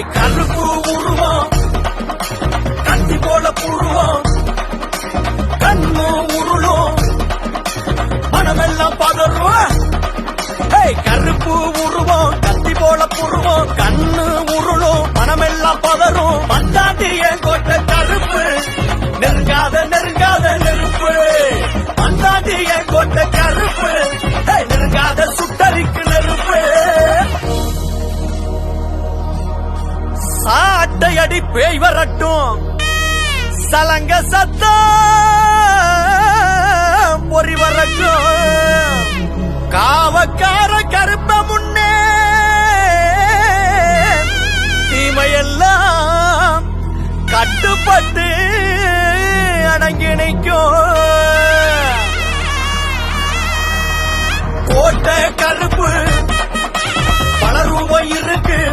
கருப்பு உருவம். கத்தி போல புருவம் கண்ணு உருளும். மனமெல்லாம் பதறும். கருப்பு உருவம். கத்தி போல புருவம் மொட்டையடி பேய் வரட்டும். சலங்க சத்தம் பொறி வரட்டும். காவக்கார கருப்ப முன்னே தீமையெல்லாம் கட்டுப்பட்டு அடங்கி நிற்கும்.